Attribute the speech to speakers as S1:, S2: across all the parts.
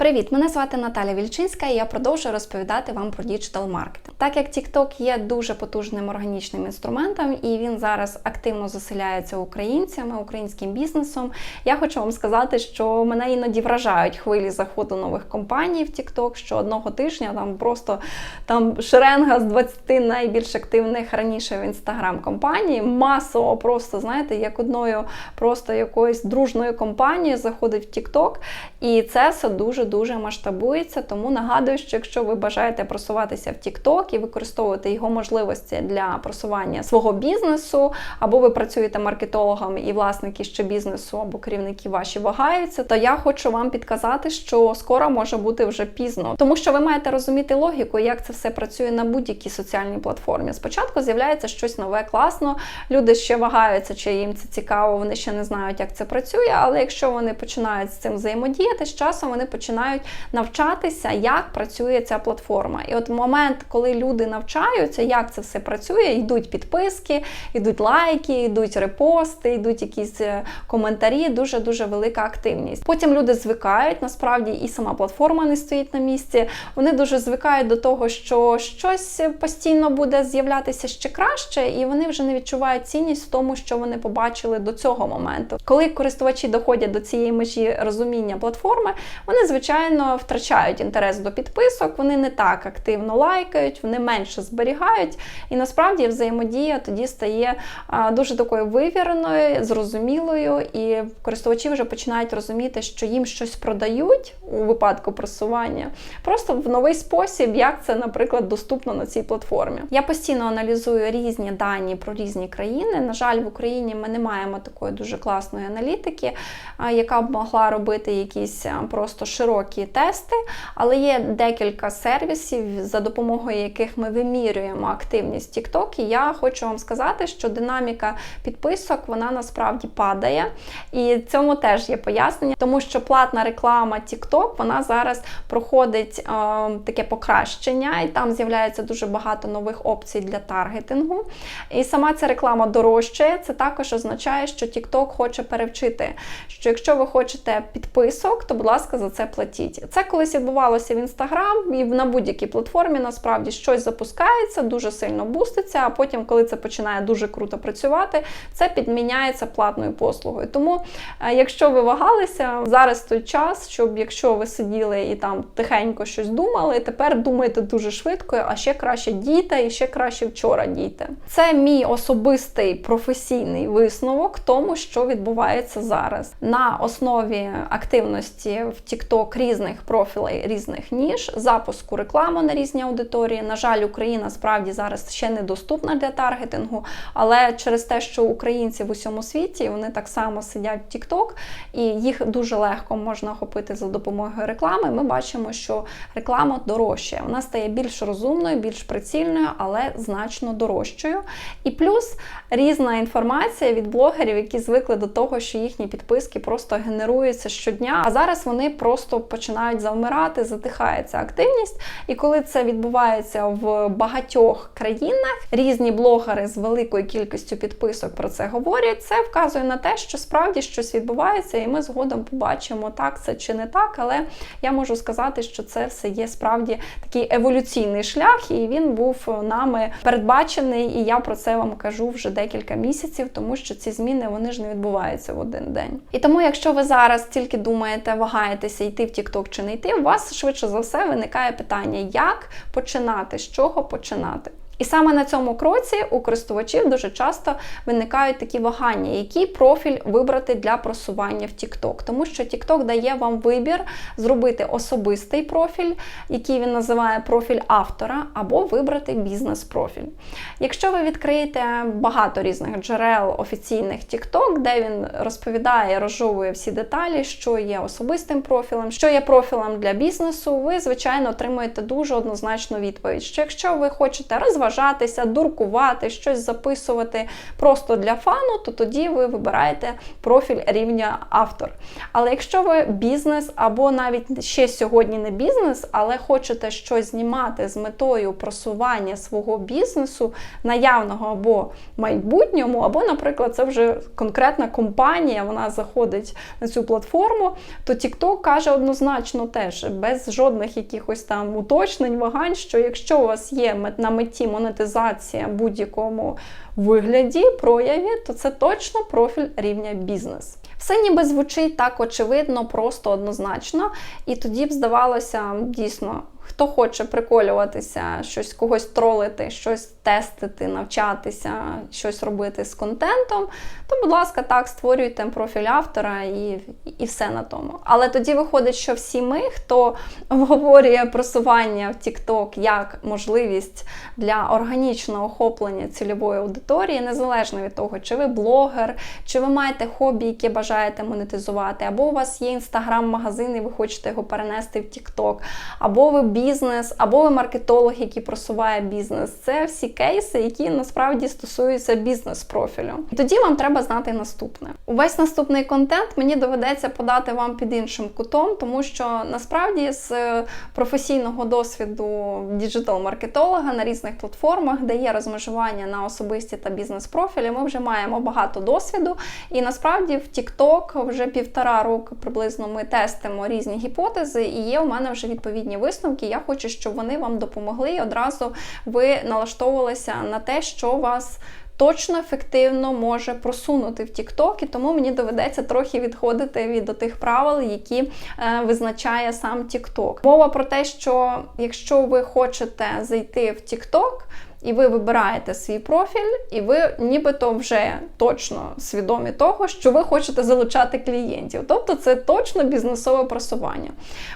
S1: Привіт! Мене звати Наталя Вільчинська і я продовжую розповідати вам про діджитал маркетинг. Так як TikTok є дуже потужним органічним інструментом, і він зараз активно заселяється українцями, українським бізнесом. Я хочу вам сказати, що мене іноді вражають хвилі заходу нових компаній в TikTok, що одного тижня там просто там шеренга з 20 найбільш активних раніше в інстаграм компаній, масово просто знаєте, як одною просто якоюсь дружною компанією заходить в TikTok, і це все дуже дуже масштабується. Тому нагадую, що якщо ви бажаєте просуватися в TikTok і використовувати його можливості для просування свого бізнесу, або ви працюєте маркетологом і власники ще бізнесу, або керівники ваші вагаються, то я хочу вам підказати, що скоро може бути вже пізно, тому що ви маєте розуміти логіку, як це все працює на будь-якій соціальній платформі. Спочатку з'являється щось нове, класно. Люди ще вагаються, чи їм це цікаво, вони ще не знають, як це працює. Але якщо вони починають з цим взаємодіяти, з часом вони починають навчатися, як працює ця платформа. І от момент, коли люди навчаються, як це все працює, йдуть підписки, йдуть лайки, йдуть репости, йдуть якісь е, коментарі, дуже дуже велика активність. Потім люди звикають, насправді і сама платформа не стоїть на місці. Вони дуже звикають до того, що щось постійно буде з'являтися ще краще, і вони вже не відчувають цінність в тому, що вони побачили до цього моменту. Коли користувачі доходять до цієї межі розуміння платформи, вони звичайно втрачають інтерес до підписок, вони не так активно лайкають, вони менше зберігають. І насправді взаємодія тоді стає дуже такою вивіреною, зрозумілою, і користувачі вже починають розуміти, що їм щось продають у випадку просування, просто в новий спосіб, як це, наприклад, доступно на цій платформі. Я постійно аналізую різні дані про різні країни. На жаль, в Україні ми не маємо такої дуже класної аналітики, яка б могла робити якісь просто широкі тести, але є декілька сервісів, за допомогою яких ми вимірюємо активність TikTok. І я хочу вам сказати, що динаміка підписок вона насправді падає. І цьому теж є пояснення, тому що платна реклама TikTok, вона зараз проходить е, таке покращення, і там з'являється дуже багато нових опцій для таргетингу. І сама ця реклама дорожчає. Це також означає, що TikTok хоче перевчити, що якщо ви хочете підписок, то, будь ласка, за це платіть. Це колись відбувалося в Instagram і на будь-якій платформі насправді щось запускається, дуже сильно буститься, а потім, коли це починає дуже круто працювати, це підміняється платною послугою. Тому, е, якщо ви вагалися, зараз той час, щоб якщо ви сиділи і там тихенько щось думали, тепер думайте дуже швидко, а ще краще дійте і ще краще вчора дійте. Це мій особистий професійний висновок тому, що відбувається зараз. На основі активності в TikTok різних профілей, різних ніж, запуску реклами на різні аудиторії. На жаль, Україна справді зараз ще не доступна для таргетингу, але через те, що українці в усьому світі вони так само сидять в TikTok, і їх дуже легко можна охопити за допомогою реклами. Ми бачимо, що реклама дорожчає. Вона стає більш розумною, більш прицільною, але значно дорожчою. І плюс різна інформація від блогерів, які звикли до того, що їхні підписки просто генеруються щодня. А зараз вони просто починають завмирати, затихається активність. І коли це відбувається в багатьох країнах, різні блогери з великою кількістю підписок про це говорять. Це вказує на те, що справді щось відбувається, і ми згодом побачимо, так це чи не так. Але я можу сказати, що це все є справді такий еволюційний шлях, і він був нами передбачений. І я про це вам кажу вже декілька місяців, тому що ці зміни вони ж не відбуваються в один день. І тому, якщо ви зараз тільки думаєте, вагаєтеся йти в TikTok чи не йти, у вас швидше за все виникає питання, як починати, з чого починати. І саме на цьому кроці у користувачів дуже часто виникають такі вагання, який профіль вибрати для просування в TikTok. Тому що TikTok дає вам вибір зробити особистий профіль, який він називає профіль автора, або вибрати бізнес-профіль. Якщо ви відкриєте багато різних джерел офіційних TikTok, де він розповідає, розжовує всі деталі, що є особистим профілем, що є профілем для бізнесу, ви, звичайно, отримуєте дуже однозначну відповідь, що якщо ви хочете розважати, розважатися, дуркувати, щось записувати просто для фану, то тоді ви вибираєте профіль рівня автор. Але якщо ви бізнес або навіть ще сьогодні не бізнес, але хочете щось знімати з метою просування свого бізнесу, наявного або майбутньому, або, наприклад, це вже конкретна компанія, вона заходить на цю платформу, то TikTok каже однозначно теж, без жодних якихось там уточнень, вагань, що якщо у вас є на меті монетизація будь-якому вигляді, прояві, то це точно профіль рівня бізнес. Все ніби звучить так очевидно, просто однозначно, і тоді б здавалося дійсно. Хто хоче приколюватися, щось когось тролити, щось тестити, навчатися, щось робити з контентом, то, будь ласка, так, створюйте профіль автора і і все на тому. Але тоді виходить, що всі ми, хто обговорює просування в TikTok як можливість для органічного охоплення цільової аудиторії, незалежно від того, чи ви блогер, чи ви маєте хобі, яке бажаєте монетизувати, або у вас є інстаграм-магазин, і ви хочете його перенести в TikTok, або ви бізнес, або ви маркетолог, який просуває бізнес. Це всі кейси, які насправді стосуються бізнес-профілю. І тоді вам треба знати наступне. Увесь наступний контент мені доведеться подати вам під іншим кутом, тому що насправді з професійного досвіду діджитал-маркетолога на різних платформах, де є розмежування на особисті та бізнес-профілі, ми вже маємо багато досвіду. І насправді в TikTok вже півтора року приблизно ми тестимо різні гіпотези, і є у мене вже відповідні висновки. Я хочу, щоб вони вам допомогли і одразу ви налаштовувалися на те, що вас. Точно ефективно може просунути в TikTok, і тому мені доведеться трохи відходити від тих правил, які е, визначає сам TikTok. Мова про те, що якщо ви хочете зайти в TikTok, і ви вибираєте свій профіль, і ви нібито вже точно свідомі того, що ви хочете залучати клієнтів. Тобто це точно бізнесове просування.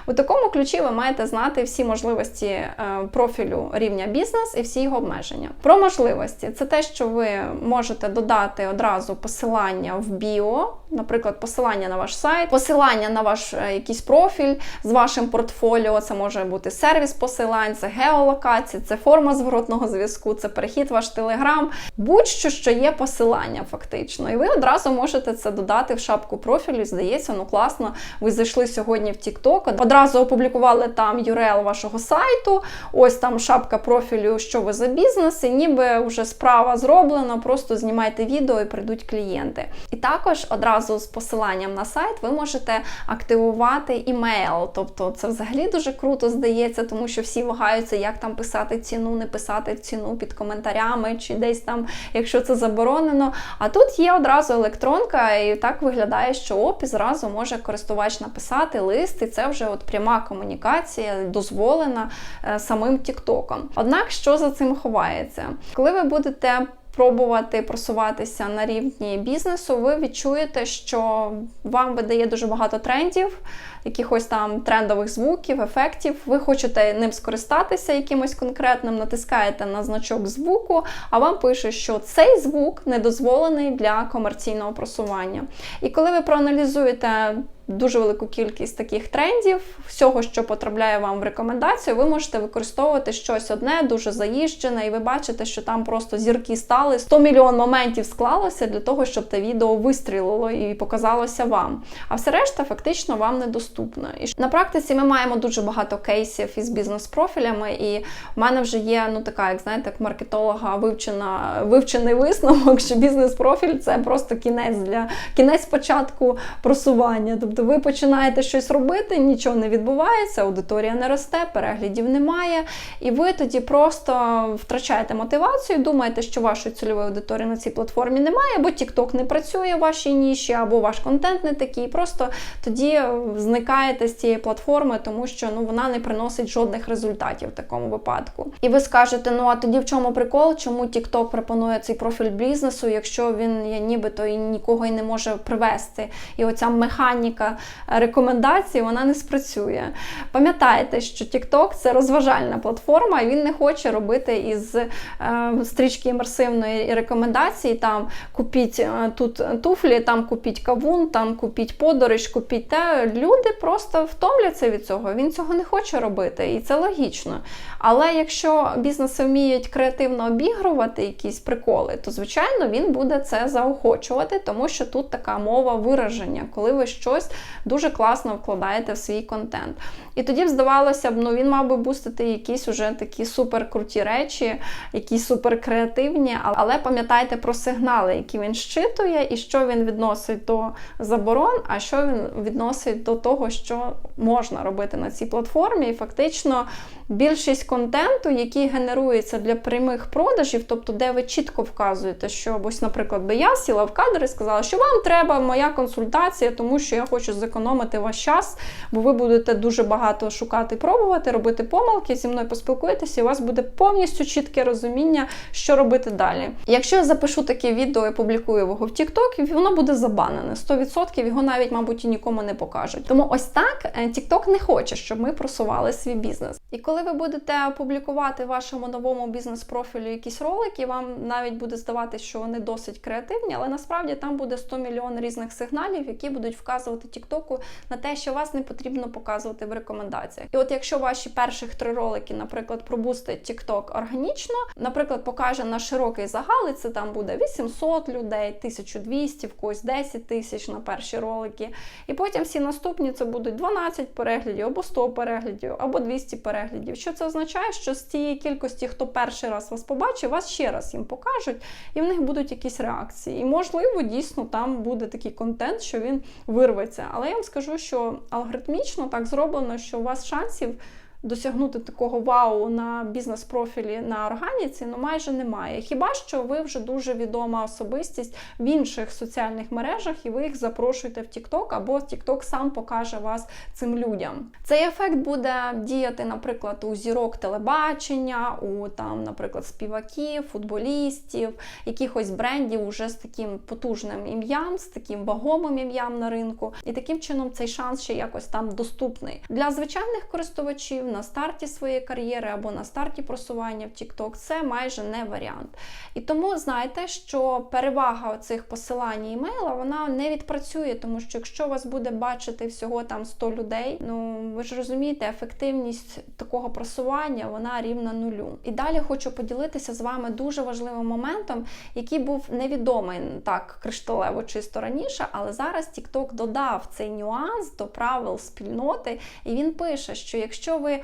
S1: У такому ключі ви маєте знати всі можливості е, профілю рівня бізнес і всі його обмеження. Про можливості це те, що ви можете додати одразу посилання в біо, наприклад, посилання на ваш сайт, посилання на ваш е, якийсь профіль з вашим портфоліо. Це може бути сервіс посилань, це геолокація, це форма зворотного зв'язку зв'язку, це перехід ваш телеграм, будь-що, що є посилання, фактично. І ви одразу можете це додати в шапку профілю. Здається, ну класно. Ви зайшли сьогодні в TikTok, одразу опублікували там URL вашого сайту. Ось там шапка профілю, що ви за бізнес, і ніби вже справа зроблена, просто знімайте відео і прийдуть клієнти. І також одразу з посиланням на сайт ви можете активувати імейл. Тобто це взагалі дуже круто здається, тому що всі вагаються, як там писати ціну, не писати ціну ціну під коментарями, чи десь там, якщо це заборонено. А тут є одразу електронка, і так виглядає, що опі зразу може користувач написати лист, і це вже от пряма комунікація, дозволена е, самим Тіктоком. Однак, що за цим ховається? Коли ви будете пробувати просуватися на рівні бізнесу, ви відчуєте, що вам видає дуже багато трендів, якихось там трендових звуків, ефектів. Ви хочете ним скористатися якимось конкретним, натискаєте на значок звуку, а вам пише, що цей звук не дозволений для комерційного просування. І коли ви проаналізуєте дуже велику кількість таких трендів, всього, що потрапляє вам в рекомендацію, ви можете використовувати щось одне, дуже заїжджене, і ви бачите, що там просто зірки стали. 100 мільйон моментів склалося для того, щоб те відео вистрілило і показалося вам. А все решта фактично вам недоступно. І на практиці ми маємо дуже багато кейсів із бізнес-профілями, і в мене вже є ну така, як знаєте, як маркетолога вивчена, вивчений висновок, що бізнес-профіль це просто кінець для кінець початку просування. Тобто ви починаєте щось робити, нічого не відбувається, аудиторія не росте, переглядів немає, і ви тоді просто втрачаєте мотивацію, думаєте, що вашої цільової аудиторії на цій платформі немає, або TikTok не працює в вашій ніші, або ваш контент не такий. Просто тоді зникаєте з цієї платформи, тому що ну вона не приносить жодних результатів в такому випадку. І ви скажете, ну а тоді в чому прикол? Чому TikTok пропонує цей профіль бізнесу, якщо він нібито і нікого і не може привести? І оця механіка логіка рекомендацій вона не спрацює. Пам'ятайте, що TikTok це розважальна платформа, і він не хоче робити із е, стрічки імерсивної рекомендації. Там купіть е, тут туфлі, там купіть кавун, там купіть подорож, купіть те. Люди просто втомляться від цього. Він цього не хоче робити, і це логічно. Але якщо бізнеси вміють креативно обігрувати якісь приколи, то звичайно він буде це заохочувати, тому що тут така мова вираження, коли ви щось дуже класно вкладаєте в свій контент. І тоді б здавалося б, ну він мав би бустити якісь уже такі суперкруті речі, якісь суперкреативні, але пам'ятайте про сигнали, які він щитує, і що він відносить до заборон, а що він відносить до того, що можна робити на цій платформі. І фактично більшість контенту, який генерується для прямих продажів, тобто де ви чітко вказуєте, що ось, наприклад, би я сіла в кадр і сказала, що вам треба моя консультація, тому що я хочу зекономити ваш час, бо ви будете дуже багато шукати, пробувати, робити помилки, зі мною поспілкуєтеся, і у вас буде повністю чітке розуміння, що робити далі. Якщо я запишу таке відео і публікую його в TikTok, воно буде забанене. 100% його навіть, мабуть, і нікому не покажуть. Тому ось так е, TikTok не хоче, щоб ми просували свій бізнес. І коли ви будете публікувати в вашому новому бізнес-профілю якісь ролики, вам навіть буде здаватися, що вони досить креативні, але насправді там буде 100 мільйон різних сигналів, які будуть вказувати Тіктоку на те, що вас не потрібно показувати в рекомендаціях. І от якщо ваші перших три ролики, наприклад, пробустить TikTok органічно, наприклад, покаже на широкий загал, і це там буде 800 людей, 1200, в когось 10 тисяч на перші ролики. І потім всі наступні це будуть 12 переглядів, або 100 переглядів, або 200 переглядів. Що це означає? Що з цієї кількості, хто перший раз вас побачив, вас ще раз їм покажуть, і в них будуть якісь реакції. І, можливо, дійсно там буде такий контент, що він вирветься. Але я вам скажу, що алгоритмічно так зроблено, що у вас шансів досягнути такого вау на бізнес-профілі на органіці ну майже немає. Хіба що ви вже дуже відома особистість в інших соціальних мережах, і ви їх запрошуєте в TikTok, або TikTok сам покаже вас цим людям. Цей ефект буде діяти, наприклад, у зірок телебачення, у там, наприклад, співаків, футболістів, якихось брендів уже з таким потужним ім'ям, з таким вагомим ім'ям на ринку. І таким чином цей шанс ще якось там доступний. Для звичайних користувачів на старті своєї кар'єри або на старті просування в TikTok, це майже не варіант. І тому знайте, що перевага цих посилань імейла вона не відпрацює, тому що якщо вас буде бачити всього там 100 людей, ну ви ж розумієте, ефективність такого просування вона рівна нулю. І далі хочу поділитися з вами дуже важливим моментом, який був невідомий так кришталево чисто раніше, але зараз TikTok додав цей нюанс до правил спільноти, і він пише, що якщо ви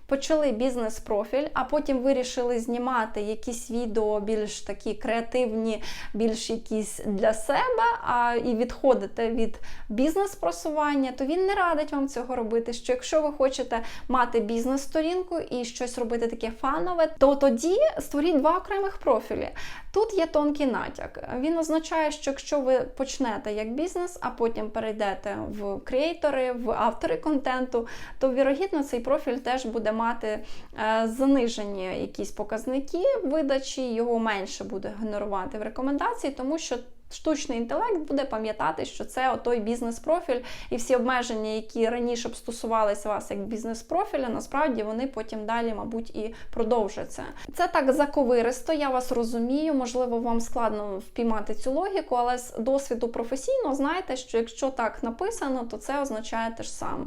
S1: почали бізнес-профіль, а потім вирішили знімати якісь відео більш такі креативні, більш якісь для себе, а і відходите від бізнес-просування, то він не радить вам цього робити. Що якщо ви хочете мати бізнес-сторінку і щось робити таке фанове, то тоді створіть два окремих профілі. Тут є тонкий натяк. Він означає, що якщо ви почнете як бізнес, а потім перейдете в креатори, в автори контенту, то вірогідно цей профіль теж буде мати е, занижені якісь показники видачі, його менше буде генерувати в рекомендації, тому що. Штучний інтелект буде пам'ятати, що це той бізнес-профіль, і всі обмеження, які раніше б стосувалися вас як бізнес-профіля, насправді вони потім далі, мабуть, і продовжаться. Це так заковиристо, я вас розумію. Можливо, вам складно впіймати цю логіку, але з досвіду професійно знаєте, що якщо так написано, то це означає те ж саме.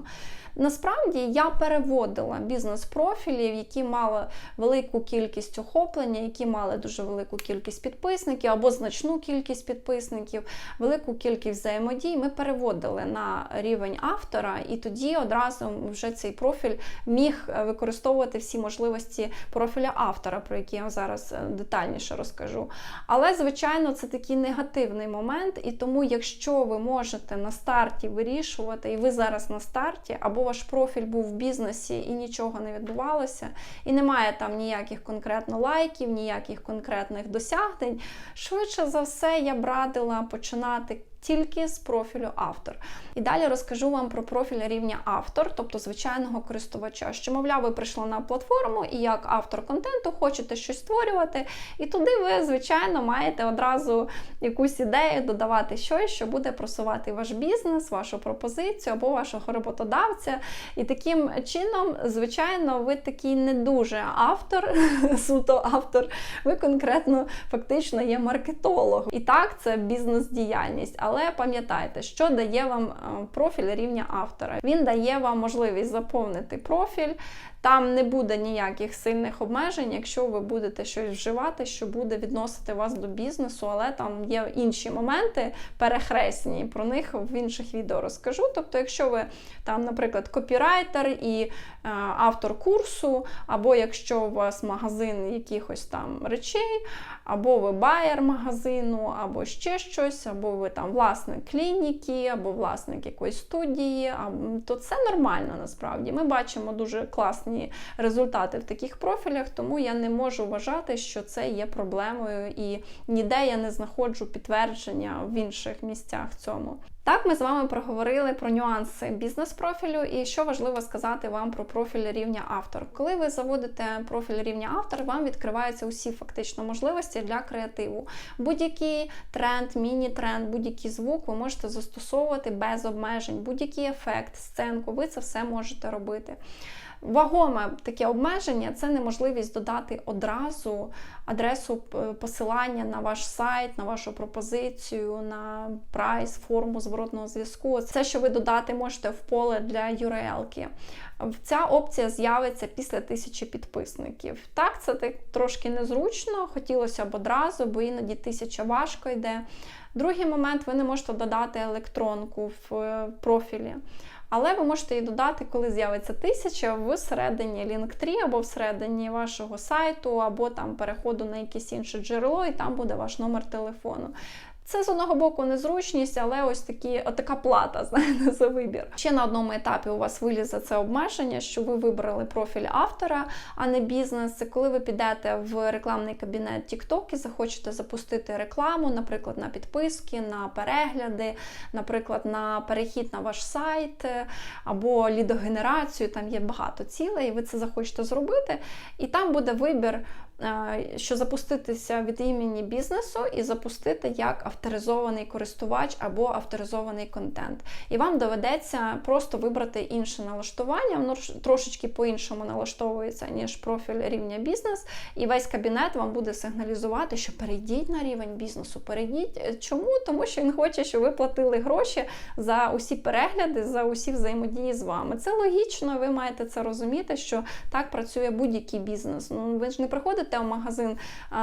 S1: Насправді я переводила бізнес-профілів, які мали велику кількість охоплення, які мали дуже велику кількість підписників або значну кількість підписників, велику кількість взаємодій. Ми переводили на рівень автора, і тоді одразу вже цей профіль міг використовувати всі можливості профіля автора, про які я зараз детальніше розкажу. Але, звичайно, це такий негативний момент, і тому, якщо ви можете на старті вирішувати, і ви зараз на старті, або ваш профіль був в бізнесі і нічого не відбувалося, і немає там ніяких конкретно лайків, ніяких конкретних досягнень. Швидше за все, я б радила починати тільки з профілю автор. І далі розкажу вам про профіль рівня автор, тобто звичайного користувача. Що, мовляв, ви прийшли на платформу і як автор контенту хочете щось створювати, і туди ви, звичайно, маєте одразу якусь ідею додавати щось, що буде просувати ваш бізнес, вашу пропозицію або вашого роботодавця. І таким чином, звичайно, ви такий не дуже автор, суто автор, ви конкретно фактично є маркетолог. І так, це бізнес-діяльність. Пам'ятайте, що дає вам е, профіль рівня автора. Він дає вам можливість заповнити профіль. Там не буде ніяких сильних обмежень, якщо ви будете щось вживати, що буде відносити вас до бізнесу, але там є інші моменти перехресні. Про них в інших відео розкажу. Тобто, якщо ви там, наприклад, копірайтер і е, автор курсу, або якщо у вас магазин якихось там речей, або ви байер магазину, або ще щось, або ви там власник клініки, або власник якоїсь студії, то це нормально насправді. Ми бачимо дуже класні результати в таких профілях, тому я не можу вважати, що це є проблемою, і ніде я не знаходжу підтвердження в інших місцях цьому. Так, ми з вами проговорили про нюанси бізнес-профілю і що важливо сказати вам про профіль рівня автор. Коли ви заводите профіль рівня автор, вам відкриваються усі фактично можливості для креативу. Будь-який тренд, міні-тренд, будь-який звук ви можете застосовувати без обмежень, будь-який ефект, сценку, ви це все можете робити. Вагоме таке обмеження це неможливість додати одразу адресу посилання на ваш сайт, на вашу пропозицію, на прайс, форму зворотного зв'язку. Це, що ви додати можете в поле для URL-ки. Ця опція з'явиться після тисячі підписників. Так, це так трошки незручно, хотілося б одразу, бо іноді тисяча важко йде. Другий момент, ви не можете додати електронку в е, профілі. Але ви можете її додати, коли з'явиться тисяча всередині Linktree або всередині вашого сайту, або там переходу на якесь інше джерело, і там буде ваш номер телефону. Це з одного боку незручність, але ось такі, така плата знаєте, за вибір. Ще на одному етапі у вас вилізе це обмеження, що ви вибрали профіль автора, а не бізнес. Це коли ви підете в рекламний кабінет TikTok і захочете запустити рекламу, наприклад, на підписки, на перегляди, наприклад, на перехід на ваш сайт або лідогенерацію. Там є багато цілей, і ви це захочете зробити. І там буде вибір. Що запуститися від імені бізнесу і запустити як авторизований користувач або авторизований контент. І вам доведеться просто вибрати інше налаштування, воно трошечки по-іншому налаштовується, ніж профіль рівня бізнес. І весь кабінет вам буде сигналізувати, що перейдіть на рівень бізнесу. Перейдіть. Чому? Тому що він хоче, щоб ви платили гроші за усі перегляди, за усі взаємодії з вами. Це логічно, ви маєте це розуміти, що так працює будь-який бізнес. Ну ви ж не приходите в магазин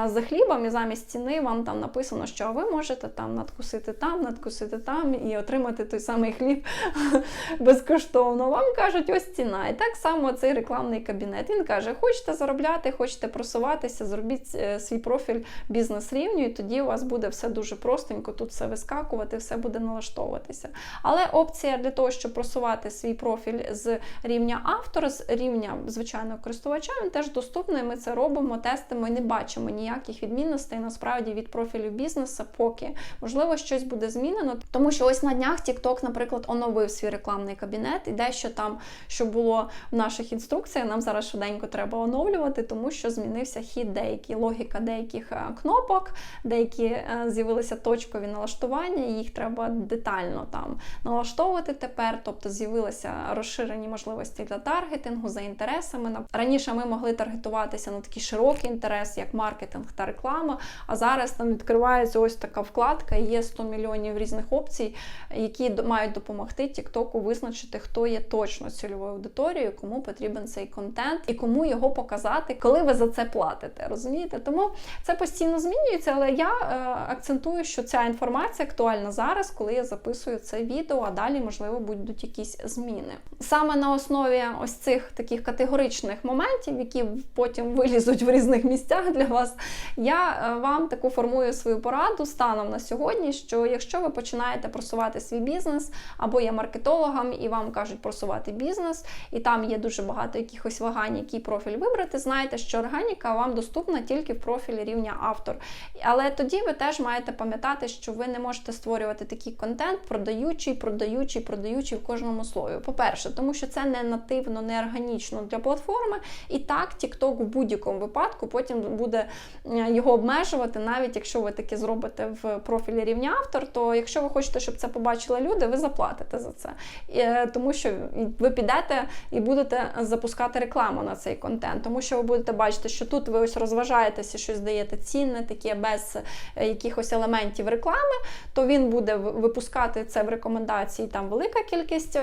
S1: за хлібом і замість ціни вам там написано, що ви можете там надкусити там, надкусити там і отримати той самий хліб безкоштовно. Вам кажуть, ось ціна. І так само цей рекламний кабінет. Він каже: хочете заробляти, хочете просуватися, зробіть е, свій профіль бізнес-рівню, і тоді у вас буде все дуже простенько, тут все вискакувати, все буде налаштовуватися. Але опція для того, щоб просувати свій профіль з рівня автора, з рівня звичайного користувача, він теж доступний. Ми це робимо, тестимо і не бачимо ніяких відмінностей насправді від профілю бізнесу, поки Можливо, щось буде змінено, тому що ось на днях TikTok, наприклад, оновив свій рекламний кабінет, і дещо там, що було в наших інструкціях, нам зараз швиденько треба оновлювати, тому що змінився хід деякий, логіка деяких е, кнопок, деякі е, з'явилися точкові налаштування, їх треба детально там налаштовувати тепер. Тобто з'явилися розширені можливості для таргетингу за інтересами. Раніше ми могли таргетуватися на такий широкий інтерес, як маркетинг та реклама. А зараз там відкривається ось така вкладка, є 100 мільйонів різних опцій, які мають допомогти Тіктоку визначити, хто є точно цільовою аудиторією, кому потрібен цей контент і кому його показати, коли ви за це платите. Розумієте? Тому це постійно змінюється, але я е, акцентую, що ця інформація актуальна зараз, коли я записую це відео, а далі, можливо, будуть якісь зміни. Саме на основі ось цих таких категоричних моментів, які потім вилізуть в різних різних місцях для вас. Я е, вам таку формую свою пораду станом на сьогодні, що якщо ви починаєте просувати свій бізнес або є маркетологом і вам кажуть просувати бізнес, і там є дуже багато якихось вагань, який профіль вибрати, знайте, що органіка вам доступна тільки в профілі рівня автор. Але тоді ви теж маєте пам'ятати, що ви не можете створювати такий контент, продаючий, продаючий, продаючий в кожному слові. По-перше, тому що це не нативно, не органічно для платформи. І так, TikTok в будь-якому випадку потім буде е, його обмежувати, навіть якщо ви таке зробите в профілі рівня автор, то якщо ви хочете, щоб це побачили люди, ви заплатите за це. Е, Тому що ви підете і будете запускати рекламу на цей контент, тому що ви будете бачити, що тут ви ось розважаєтеся, щось даєте цінне, таке без е, якихось елементів реклами, то він буде випускати це в рекомендації. Там велика кількість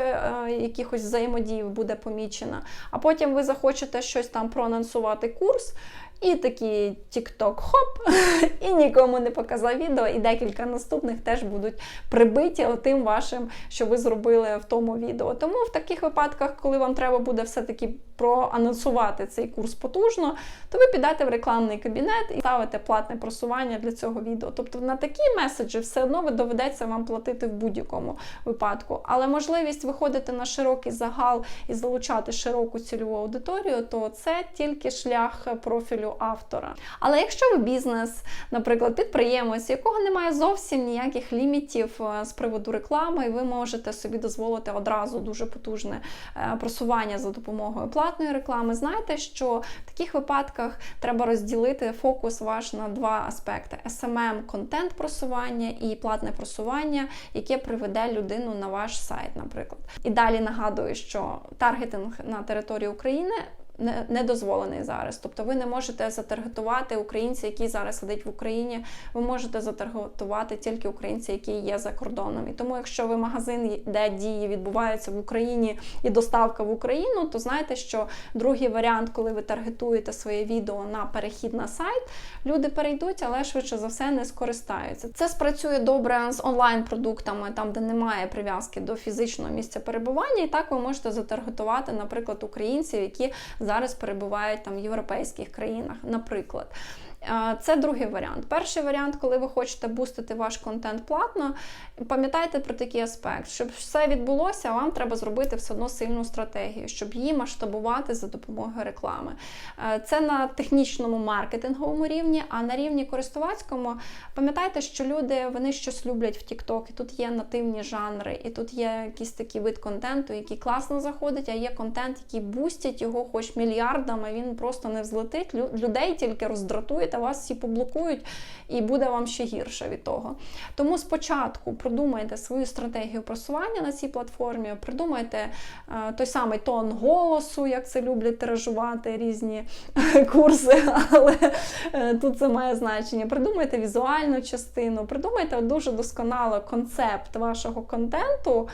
S1: якихось взаємодій буде помічена. А потім ви захочете щось там проанонсувати курс. І такий TikTok хоп, і нікому не показав відео, і декілька наступних теж будуть прибиті отим вашим, що ви зробили в тому відео. Тому в таких випадках, коли вам треба буде все-таки проанонсувати цей курс потужно, то ви підете в рекламний кабінет і ставите платне просування для цього відео. Тобто на такі меседжі все одно ви доведеться вам платити в будь-якому випадку. Але можливість виходити на широкий загал і залучати широку цільову аудиторію, то це тільки шлях профілю автора. Але якщо ви бізнес, наприклад, підприємець, якого немає зовсім ніяких лімітів е, з приводу реклами, і ви можете собі дозволити одразу дуже потужне е, просування за допомогою платної реклами, знайте, що в таких випадках треба розділити фокус ваш на два аспекти: SMM контент просування і платне просування, яке приведе людину на ваш сайт, наприклад. І далі нагадую, що таргетинг на території України. Не, дозволений зараз. Тобто ви не можете затаргетувати українця, який зараз сидить в Україні. Ви можете затаргетувати тільки українця, які є за кордоном. І тому, якщо ви магазин, де дії відбуваються в Україні і доставка в Україну, то знайте, що другий варіант, коли ви таргетуєте своє відео на перехід на сайт, люди перейдуть, але швидше за все не скористаються. Це спрацює добре з онлайн-продуктами, там де немає прив'язки до фізичного місця перебування. І так ви можете затаргетувати, наприклад, українців, які зараз перебувають там в європейських країнах, наприклад. Це другий варіант. Перший варіант, коли ви хочете бустити ваш контент платно, пам'ятайте про такий аспект. Щоб все відбулося, вам треба зробити все одно сильну стратегію, щоб її масштабувати за допомогою реклами. Це на технічному маркетинговому рівні, а на рівні користувацькому пам'ятайте, що люди вони щось люблять в TikTok, і тут є нативні жанри, і тут є якийсь такий вид контенту, який класно заходить, а є контент, який бустять його хоч мільярдами, він просто не взлетить. Людей тільки роздратують, а вас всі поблокують, і буде вам ще гірше від того. Тому спочатку продумайте свою стратегію просування на цій платформі, придумайте е, той самий тон голосу, як це люблять тиражувати різні курси, але е, тут це має значення. Придумайте візуальну частину, придумайте дуже досконало концепт вашого контенту.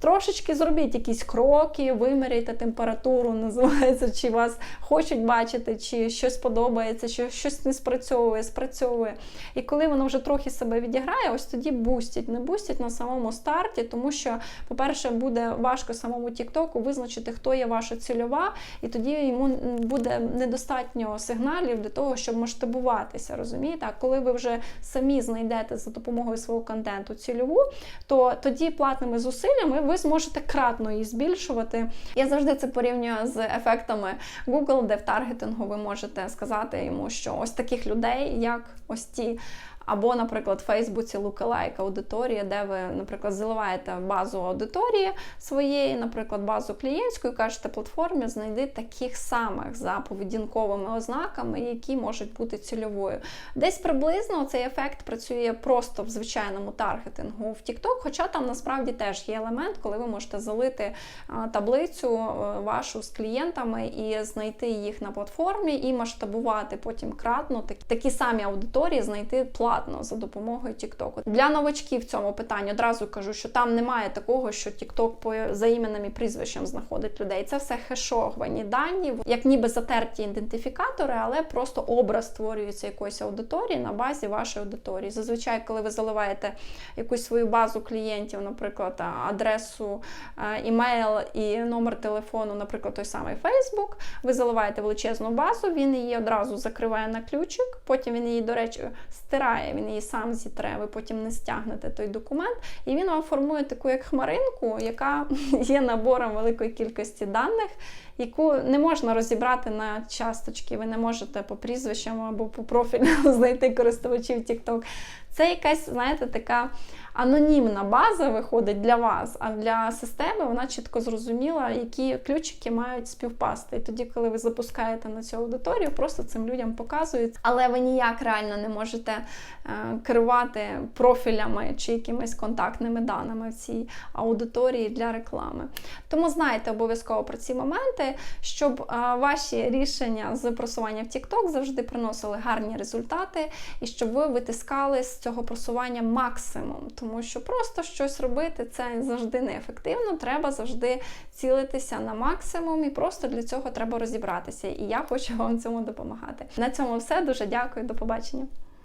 S1: Трошечки зробіть якісь кроки, виміряйте температуру, називається, чи вас хочуть бачити, чи щось подобається, чи щось не спрацьовує, спрацьовує. І коли воно вже трохи себе відіграє, ось тоді бустять. Не бустять на самому старті, тому що, по-перше, буде важко самому Тіктоку визначити, хто є ваша цільова, і тоді йому буде недостатньо сигналів для того, щоб масштабуватися. Розумієте? А коли ви вже самі знайдете за допомогою свого контенту цільову, то тоді платними зусиллями ви зможете кратно її збільшувати. Я завжди це порівнюю з ефектами Google, де в таргетингу ви можете сказати йому, що ось таких людей, як ось ті. Або, наприклад, в Фейсбуці lookalike аудиторія, де ви, наприклад, заливаєте базу аудиторії своєї, наприклад, базу клієнтську, і кажете платформі, знайди таких самих за поведінковими ознаками, які можуть бути цільовою. Десь приблизно цей ефект працює просто в звичайному таргетингу в TikTok, хоча там насправді теж є елемент, коли ви можете залити таблицю е, вашу з клієнтами і знайти їх на платформі і масштабувати потім кратно так- такі самі аудиторії, знайти платно безплатно за допомогою TikTok. Для новачків в цьому питанні одразу кажу, що там немає такого, що TikTok по за іменем і прізвищем знаходить людей. Це все хешовані дані, як ніби затерті ідентифікатори, але просто образ створюється якоїсь аудиторії на базі вашої аудиторії. Зазвичай, коли ви заливаєте якусь свою базу клієнтів, наприклад, адресу, е, імейл і номер телефону, наприклад, той самий Facebook, ви заливаєте величезну базу, він її одразу закриває на ключик, потім він її, до речі, стирає, він її сам зітре, ви потім не стягнете той документ, і він вам формує таку як хмаринку, яка є набором великої кількості даних, яку не можна розібрати на часточки. Ви не можете по прізвищам або по профілю знайти користувачів TikTok. Це якась, знаєте, така анонімна база виходить для вас, а для системи вона чітко зрозуміла, які ключики мають співпасти. І тоді, коли ви запускаєте на цю аудиторію, просто цим людям показують, але ви ніяк реально не можете е, керувати профілями чи якимись контактними даними в цій аудиторії для реклами. Тому знайте обов'язково про ці моменти, щоб ваші рішення з просування в TikTok завжди приносили гарні результати, і щоб ви витискали з цього просування максимум. Тому що просто щось робити це завжди неефективно. Треба завжди цілитися на максимум, і просто для цього треба розібратися. І я хочу вам цьому допомагати. На цьому все. Дуже дякую, до побачення.